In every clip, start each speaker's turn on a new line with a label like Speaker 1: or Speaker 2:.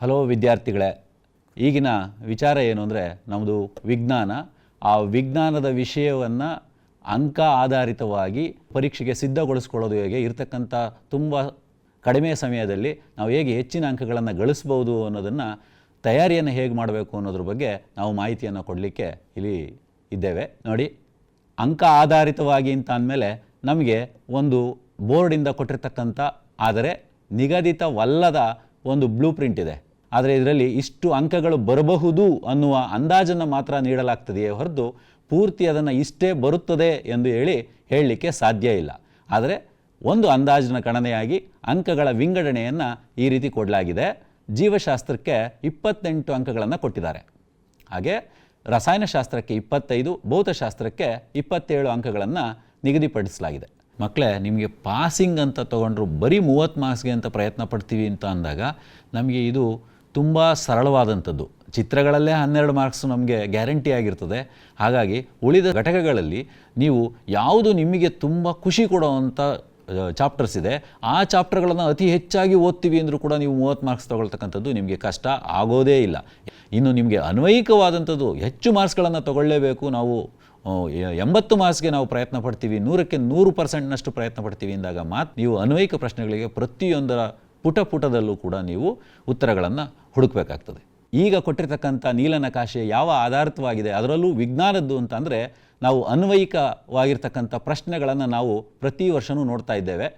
Speaker 1: Hello ವಿದ್ಯಾರ್ಥಿಗಳೇ, ಈಗಿನ ವಿಚಾರ ಏನು ಅಂದರೆ ನಮ್ಮದು ವಿಜ್ಞಾನ. ಆ ವಿಜ್ಞಾನದ ವಿಷಯವನ್ನು ಅಂಕ ಆಧಾರಿತವಾಗಿ ಪರೀಕ್ಷೆಗೆ ಸಿದ್ಧಗೊಳಿಸ್ಕೊಳ್ಳೋದು ಹೇಗೆ ಇರತಕ್ಕಂಥ ತುಂಬ ಕಡಿಮೆ ಸಮಯದಲ್ಲಿ ನಾವು ಹೇಗೆ ಹೆಚ್ಚಿನ ಅಂಕಗಳನ್ನು ಗಳಿಸ್ಬೋದು ಅನ್ನೋದನ್ನು ತಯಾರಿಯನ್ನು ಹೇಗೆ ಮಾಡಬೇಕು ಅನ್ನೋದ್ರ ಬಗ್ಗೆ ನಾವು ಮಾಹಿತಿಯನ್ನು ಕೊಡಲಿಕ್ಕೆ ಇಲ್ಲಿ ಇದ್ದೇವೆ. ನೋಡಿ, ಅಂಕ ಆಧಾರಿತವಾಗಿ ಅಂತ ಅಂದಮೇಲೆ ನಮಗೆ ಒಂದು ಬೋರ್ಡಿಂದ ಕೊಟ್ಟಿರ್ತಕ್ಕಂಥ, ಆದರೆ ನಿಗದಿತವಲ್ಲದ ಒಂದು ಬ್ಲೂ ಪ್ರಿಂಟ್ ಇದೆ. ಆದರೆ ಇದರಲ್ಲಿ ಇಷ್ಟು ಅಂಕಗಳು ಬರಬಹುದು ಅನ್ನುವ ಅಂದಾಜನ್ನು ಮಾತ್ರ ನೀಡಲಾಗ್ತದೆಯೇ ಹೊರತು ಪೂರ್ತಿ ಅದನ್ನು ಇಷ್ಟೇ ಬರುತ್ತದೆ ಎಂದು ಹೇಳಿ ಹೇಳಲಿಕ್ಕೆ ಸಾಧ್ಯ ಇಲ್ಲ. ಆದರೆ ಒಂದು ಅಂದಾಜಿನ ಗಣನೆಯಾಗಿ ಅಂಕಗಳ ವಿಂಗಡಣೆಯನ್ನು ಈ ರೀತಿ ಕೊಡಲಾಗಿದೆ. ಜೀವಶಾಸ್ತ್ರಕ್ಕೆ ಇಪ್ಪತ್ತೆಂಟು ಅಂಕಗಳನ್ನು ಕೊಟ್ಟಿದ್ದಾರೆ. ಹಾಗೆ ರಸಾಯನಶಾಸ್ತ್ರಕ್ಕೆ ಇಪ್ಪತ್ತೈದು, ಭೌತಶಾಸ್ತ್ರಕ್ಕೆ ಇಪ್ಪತ್ತೇಳು ಅಂಕಗಳನ್ನು ನಿಗದಿಪಡಿಸಲಾಗಿದೆ. ಮಕ್ಕಳೇ, ನಿಮಗೆ ಪಾಸಿಂಗ್ ಅಂತ ತೊಗೊಂಡ್ರು ಬರೀ ಮೂವತ್ತು ಮಾರ್ಕ್ಸ್ಗೆ ಅಂತ ಪ್ರಯತ್ನ ಪಡ್ತೀವಿ ಅಂತ ಅಂದಾಗ ನಮಗೆ ಇದು ತುಂಬ ಸರಳವಾದಂಥದ್ದು. ಚಿತ್ರಗಳಲ್ಲೇ ಹನ್ನೆರಡು ಮಾರ್ಕ್ಸ್ ನಮಗೆ ಗ್ಯಾರಂಟಿ ಆಗಿರ್ತದೆ. ಹಾಗಾಗಿ ಉಳಿದ ಘಟಕಗಳಲ್ಲಿ ನೀವು ಯಾವುದು ನಿಮಗೆ ತುಂಬ ಖುಷಿ ಕೊಡುವಂಥ ಚಾಪ್ಟರ್ಸ್ ಇದೆ. ಆ ಚಾಪ್ಟರ್ಗಳನ್ನು ಅತಿ ಹೆಚ್ಚಾಗಿ ಓದ್ತೀವಿ ಅಂದರೂ ಕೂಡ ನೀವು ಮೂವತ್ತು ಮಾರ್ಕ್ಸ್ ತೊಗೊಳ್ತಕ್ಕಂಥದ್ದು ನಿಮಗೆ ಕಷ್ಟ ಆಗೋದೇ ಇಲ್ಲ. ಇನ್ನು ನಿಮಗೆ ಅನ್ವಯಿಕವಾದಂಥದ್ದು ಹೆಚ್ಚು ಮಾರ್ಕ್ಸ್ಗಳನ್ನು ತಗೊಳ್ಳೇಬೇಕು. ನಾವು ಎಂಬತ್ತು ಮಾರ್ಕ್ಸ್ಗೆ ನಾವು ಪ್ರಯತ್ನ ಪಡ್ತೀವಿ. ನೂರಕ್ಕೆ ನೂರು ಪರ್ಸೆಂಟ್ನಷ್ಟು ಪ್ರಯತ್ನ ಪಡ್ತೀವಿ. ಅಂದಾಗ ಮಾತ್ರ ನೀವು ಅನ್ವಯಿಕ ಪ್ರಶ್ನೆಗಳಿಗೆ ಪ್ರತಿಯೊಂದರ ಪುಟ ಪುಟದಲ್ಲೂ ಕೂಡ ನೀವು ಉತ್ತರಗಳನ್ನು ಹುಡುಕಬೇಕಾಗ್ತದೆ. ಈಗ ಕೊಟ್ಟಿರ್ತಕ್ಕಂಥ ನೀಲನಕಾಶೆ ಯಾವ ಆಧಾರಿತವಾಗಿದೆ ಅದರಲ್ಲೂ ವಿಜ್ಞಾನದ್ದು ಅಂತಂದರೆ ನಾವು ಅನ್ವಯಿಕವಾಗಿರ್ತಕ್ಕಂಥ ಪ್ರಶ್ನೆಗಳನ್ನು ನಾವು ಪ್ರತಿ ವರ್ಷವೂ ನೋಡ್ತಾ ಇದ್ದೇವೆ.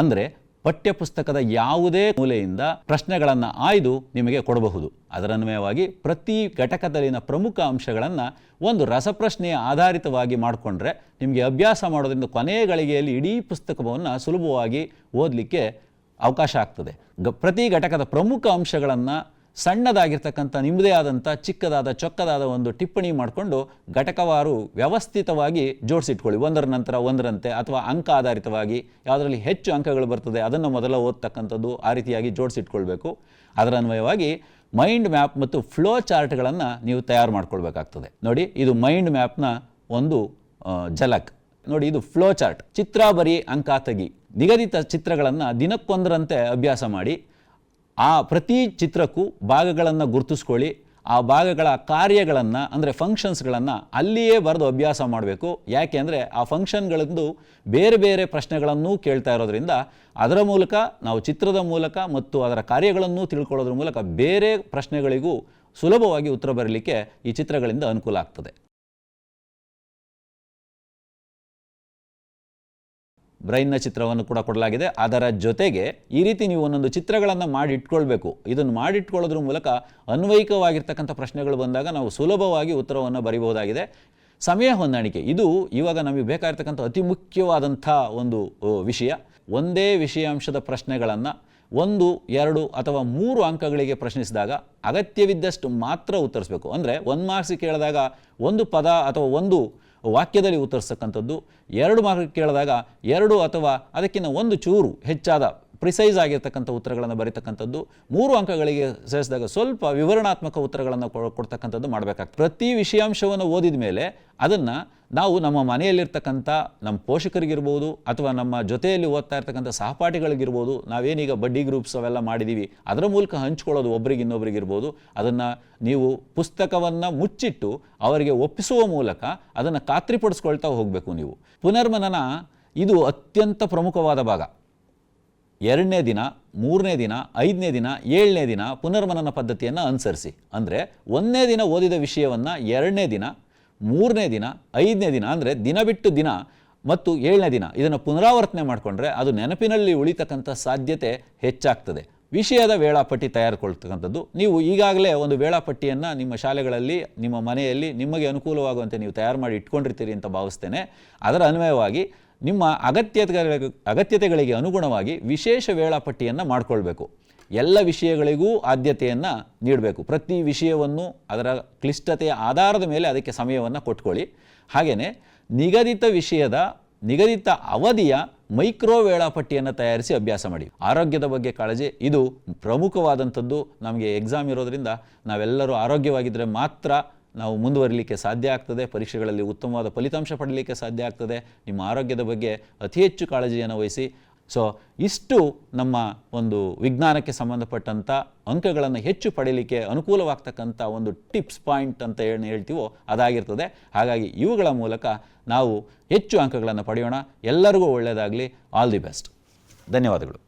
Speaker 1: ಅಂದರೆ ಪಠ್ಯಪುಸ್ತಕದ ಯಾವುದೇ ಮೂಲೆಯಿಂದ ಪ್ರಶ್ನೆಗಳನ್ನು ಆಯ್ದು ನಿಮಗೆ ಕೊಡಬಹುದು. ಅದರನ್ವಯವಾಗಿ ಪ್ರತಿ ಘಟಕದಲ್ಲಿನ ಪ್ರಮುಖ ಅಂಶಗಳನ್ನು ಒಂದು ರಸಪ್ರಶ್ನೆಯ ಆಧಾರಿತವಾಗಿ ಮಾಡಿಕೊಂಡ್ರೆ ನಿಮಗೆ ಅಭ್ಯಾಸ ಮಾಡೋದ್ರಿಂದ ಕೊನೆಯ ಗಳಿಗೆಯಲ್ಲಿ ಇಡೀ ಪುಸ್ತಕವನ್ನು ಸುಲಭವಾಗಿ ಓದಲಿಕ್ಕೆ ಅವಕಾಶ ಆಗ್ತದೆ. ಗ, ಪ್ರತಿ ಘಟಕದ ಪ್ರಮುಖ ಅಂಶಗಳನ್ನು ಸಣ್ಣದಾಗಿರ್ತಕ್ಕಂಥ ನಿಮ್ಮದೇ ಆದಂಥ ಚಿಕ್ಕದಾದ ಚೊಕ್ಕದಾದ ಒಂದು ಟಿಪ್ಪಣಿ ಮಾಡಿಕೊಂಡು ಘಟಕವಾರು ವ್ಯವಸ್ಥಿತವಾಗಿ ಜೋಡಿಸಿಟ್ಕೊಳ್ಳಿ. ಒಂದರ ನಂತರ ಒಂದರಂತೆ ಅಥವಾ ಅಂಕ ಆಧಾರಿತವಾಗಿ ಯಾವುದರಲ್ಲಿ ಹೆಚ್ಚು ಅಂಕಗಳು ಬರ್ತದೆ ಅದನ್ನು ಮೊದಲ ಓದ್ತಕ್ಕಂಥದ್ದು ಆ ರೀತಿಯಾಗಿ ಜೋಡಿಸಿಟ್ಕೊಳ್ಬೇಕು. ಅದರ ಅನ್ವಯವಾಗಿ ಮೈಂಡ್ ಮ್ಯಾಪ್ ಮತ್ತು ಫ್ಲೋ ಚಾರ್ಟ್ಗಳನ್ನು ನೀವು ತಯಾರು ಮಾಡ್ಕೊಳ್ಬೇಕಾಗ್ತದೆ. ನೋಡಿ, ಇದು ಮೈಂಡ್ ಮ್ಯಾಪ್ನ ಒಂದು ಝಲಕ್. ನೋಡಿ, ಇದು ಫ್ಲೋ ಚಾರ್ಟ್. ಚಿತ್ರ ಬರಿ ಅಂಕ ತೆಗಿ. ನಿಗದಿತ ಚಿತ್ರಗಳನ್ನು ದಿನಕ್ಕೊಂದರಂತೆ ಅಭ್ಯಾಸ ಮಾಡಿ, ಆ ಪ್ರತಿ ಚಿತ್ರಕ್ಕೂ ಭಾಗಗಳನ್ನು ಗುರುತಿಸ್ಕೊಳ್ಳಿ, ಆ ಭಾಗಗಳ ಕಾರ್ಯಗಳನ್ನು, ಅಂದರೆ ಫಂಕ್ಷನ್ಸ್ಗಳನ್ನು ಅಲ್ಲಿಯೇ ಬರೆದು ಅಭ್ಯಾಸ ಮಾಡಬೇಕು. ಯಾಕೆ ಅಂದರೆ ಆ ಫಂಕ್ಷನ್ಗಳಂದು ಬೇರೆ ಬೇರೆ ಪ್ರಶ್ನೆಗಳನ್ನೂ ಕೇಳ್ತಾ ಇರೋದ್ರಿಂದ ಅದರ ಮೂಲಕ ನಾವು ಚಿತ್ರದ ಮೂಲಕ ಮತ್ತು ಅದರ ಕಾರ್ಯಗಳನ್ನು ತಿಳ್ಕೊಳ್ಳೋದ್ರ ಮೂಲಕ ಬೇರೆ ಪ್ರಶ್ನೆಗಳಿಗೂ ಸುಲಭವಾಗಿ ಉತ್ತರ ಬರಲಿಕ್ಕೆ ಈ ಚಿತ್ರಗಳಿಂದ ಅನುಕೂಲ ಆಗ್ತದೆ. ಬ್ರೈನ್ನ ಚಿತ್ರವನ್ನು ಕೂಡ ಕೊಡಲಾಗಿದೆ. ಅದರ ಜೊತೆಗೆ ಈ ರೀತಿ ನೀವು ಒಂದೊಂದು ಚಿತ್ರಗಳನ್ನು ಮಾಡಿ ಇಟ್ಕೊಳ್ಬೇಕು ಇದನ್ನು ಮಾಡಿಟ್ಕೊಳ್ಳೋದ್ರ ಮೂಲಕ ಅನ್ವಯಿಕವಾಗಿರ್ತಕ್ಕಂಥ ಪ್ರಶ್ನೆಗಳು ಬಂದಾಗ ನಾವು ಸುಲಭವಾಗಿ ಉತ್ತರವನ್ನು ಬರೀಬಹುದಾಗಿದೆ. ಸಮಯ ಹೊಂದಾಣಿಕೆ. ಇದು ಇವಾಗ ನಮಗೆ ಬೇಕಾಗಿರ್ತಕ್ಕಂಥ ಅತಿ ಮುಖ್ಯವಾದಂಥ ಒಂದು ವಿಷಯ. ಒಂದೇ ವಿಷಯಾಂಶದ ಪ್ರಶ್ನೆಗಳನ್ನು ಒಂದು, ಎರಡು ಅಥವಾ ಮೂರು ಅಂಕಗಳಿಗೆ ಪ್ರಶ್ನಿಸಿದಾಗ ಅಗತ್ಯವಿದ್ದಷ್ಟು ಮಾತ್ರ ಉತ್ತರಿಸಬೇಕು. ಅಂದರೆ ಒಂದು ಮಾರ್ಕ್ಸ್ ಕೇಳಿದಾಗ ಒಂದು ಪದ ಅಥವಾ ಒಂದು ವಾಕ್ಯದಲ್ಲಿ ಉತ್ತರಿಸ್ತಕ್ಕಂಥದ್ದು, ಎರಡು ಮಾರ್ಕ್ ಕೇಳಿದಾಗ ಎರಡು ಅಥವಾ ಅದಕ್ಕಿಂತ ಒಂದು ಚೂರು ಹೆಚ್ಚಾದ, ಪ್ರಿಸೈಸ್ ಆಗಿರ್ತಕ್ಕಂಥ ಉತ್ತರಗಳನ್ನು ಬರೀತಕ್ಕಂಥದ್ದು, ಮೂರು ಅಂಕಗಳಿಗೆ ಸೇರಿಸಿದಾಗ ಸ್ವಲ್ಪ ವಿವರಣಾತ್ಮಕ ಉತ್ತರಗಳನ್ನು ಕೊಡ್ತಕ್ಕಂಥದ್ದು ಮಾಡಬೇಕಾಗ್ತದೆ. ಪ್ರತಿ ವಿಷಯಾಂಶವನ್ನು ಓದಿದ ಮೇಲೆ ಅದನ್ನು ನಾವು ನಮ್ಮ ಮನೆಯಲ್ಲಿರ್ತಕ್ಕಂಥ ನಮ್ಮ ಪೋಷಕರಿಗಿರ್ಬೋದು ಅಥವಾ ನಮ್ಮ ಜೊತೆಯಲ್ಲಿ ಓದ್ತಾ ಇರ್ತಕ್ಕಂಥ ಸಹಪಾಠಿಗಳಿಗಿರ್ಬೋದು, ನಾವೇನೀಗ ಬಡ್ಡಿ ಗ್ರೂಪ್ಸ್ ಅವೆಲ್ಲ ಮಾಡಿದ್ದೀವಿ ಅದರ ಮೂಲಕ ಹಂಚ್ಕೊಳ್ಳೋದು ಒಬ್ರಿಗೆ ಇನ್ನೊಬ್ರಿಗಿರ್ಬೋದು, ಅದನ್ನು ನೀವು ಪುಸ್ತಕವನ್ನು ಮುಚ್ಚಿಟ್ಟು ಅವರಿಗೆ ಒಪ್ಪಿಸುವ ಮೂಲಕ ಅದನ್ನು ಖಾತ್ರಿಪಡಿಸ್ಕೊಳ್ತಾ ಹೋಗಬೇಕು ನೀವು. ಪುನರ್ಮನನ ಇದು ಅತ್ಯಂತ ಪ್ರಮುಖವಾದ ಭಾಗ. ಎರಡನೇ ದಿನ, ಮೂರನೇ ದಿನ, ಐದನೇ ದಿನ, ಏಳನೇ ದಿನ ಪುನರ್ಮನನ ಪದ್ಧತಿಯನ್ನು ಅನುಸರಿಸಿ. ಅಂದರೆ ಒಂದನೇ ದಿನ ಓದಿದ ವಿಷಯವನ್ನು ಎರಡನೇ ದಿನ ಮೂರನೇ ದಿನ, ಐದನೇ ದಿನ ಅಂದರೆ ದಿನ ಬಿಟ್ಟು ದಿನ ಮತ್ತು ಏಳನೇ ದಿನ. ಇದನ್ನು ಪುನರಾವರ್ತನೆ ಮಾಡಿಕೊಂಡ್ರೆ ಅದು ನೆನಪಿನಲ್ಲಿ ಉಳಿತಕ್ಕಂಥ ಸಾಧ್ಯತೆ ಹೆಚ್ಚಾಗ್ತದೆ. ವಿಷಯದ ವೇಳಾಪಟ್ಟಿ ತಯಾರಿಕೊಳ್ತಕ್ಕಂಥದ್ದು. ನೀವು ಈಗಾಗಲೇ ಒಂದು ವೇಳಾಪಟ್ಟಿಯನ್ನು ನಿಮ್ಮ ಶಾಲೆಗಳಲ್ಲಿ, ನಿಮ್ಮ ಮನೆಯಲ್ಲಿ ನಿಮಗೆ ಅನುಕೂಲವಾಗುವಂತೆ ನೀವು ತಯಾರು ಮಾಡಿ ಇಟ್ಕೊಂಡಿರ್ತೀರಿ ಅಂತ ಭಾವಿಸ್ತೇನೆ. ಅದರ ಅನ್ವಯವಾಗಿ ನಿಮ್ಮ ಅಗತ್ಯತೆಗಳಿಗೆ ಅಗತ್ಯತೆಗಳಿಗೆ ಅನುಗುಣವಾಗಿ ವಿಶೇಷ ವೇಳಾಪಟ್ಟಿಯನ್ನು ಮಾಡಿಕೊಳ್ಬೇಕು. ಎಲ್ಲ ವಿಷಯಗಳಿಗೂ ಆದ್ಯತೆಯನ್ನು ನೀಡಬೇಕು. ಪ್ರತಿ ವಿಷಯವನ್ನು ಅದರ ಕ್ಲಿಷ್ಟತೆಯ ಆಧಾರದ ಮೇಲೆ ಅದಕ್ಕೆ ಸಮಯವನ್ನು ಕೊಟ್ಕೊಳ್ಳಿ. ಹಾಗೆಯೇ ನಿಗದಿತ ವಿಷಯದ, ನಿಗದಿತ ಅವಧಿಯ ಮೈಕ್ರೋ ವೇಳಾಪಟ್ಟಿಯನ್ನು ತಯಾರಿಸಿ ಅಭ್ಯಾಸ ಮಾಡಿ. ಆರೋಗ್ಯದ ಬಗ್ಗೆ ಕಾಳಜಿ, ಇದು ಪ್ರಮುಖವಾದಂಥದ್ದು. ನಮಗೆ ಎಕ್ಸಾಮ್ ಇರೋದರಿಂದ ನಾವೆಲ್ಲರೂ ಆರೋಗ್ಯವಾಗಿದ್ದರೆ ಮಾತ್ರ ನಾವು ಮುಂದುವರಿಲಿಕ್ಕೆ ಸಾಧ್ಯ ಆಗ್ತದೆ. ಪರೀಕ್ಷೆಗಳಲ್ಲಿ ಉತ್ತಮವಾದ ಫಲಿತಾಂಶ ಪಡಲಿಕ್ಕೆ ಸಾಧ್ಯ ಆಗ್ತದೆ. ನಿಮ್ಮ ಆರೋಗ್ಯದ ಬಗ್ಗೆ ಅತಿ ಹೆಚ್ಚು ಕಾಳಜಿಯನ್ನು ವಹಿಸಿ ಸೊ ಇಷ್ಟು ನಮ್ಮ ಒಂದು ವಿಜ್ಞಾನಕ್ಕೆ ಸಂಬಂಧಪಟ್ಟಂಥ ಅಂಕಗಳನ್ನು ಹೆಚ್ಚು ಪಡೀಲಿಕ್ಕೆ ಅನುಕೂಲವಾಗ್ತಕ್ಕಂಥ ಒಂದು ಟಿಪ್ಸ್ ಪಾಯಿಂಟ್ ಅಂತ ಏನು ಹೇಳ್ತೀವೋ ಅದಾಗಿರ್ತದೆ. ಹಾಗಾಗಿ ಇವುಗಳ ಮೂಲಕ ನಾವು ಹೆಚ್ಚು ಅಂಕಗಳನ್ನು ಪಡೆಯೋಣ. ಎಲ್ಲರಿಗೂ ಒಳ್ಳೆಯದಾಗಲಿ. ಆಲ್ ದಿ ಬೆಸ್ಟ್ ಧನ್ಯವಾದಗಳು.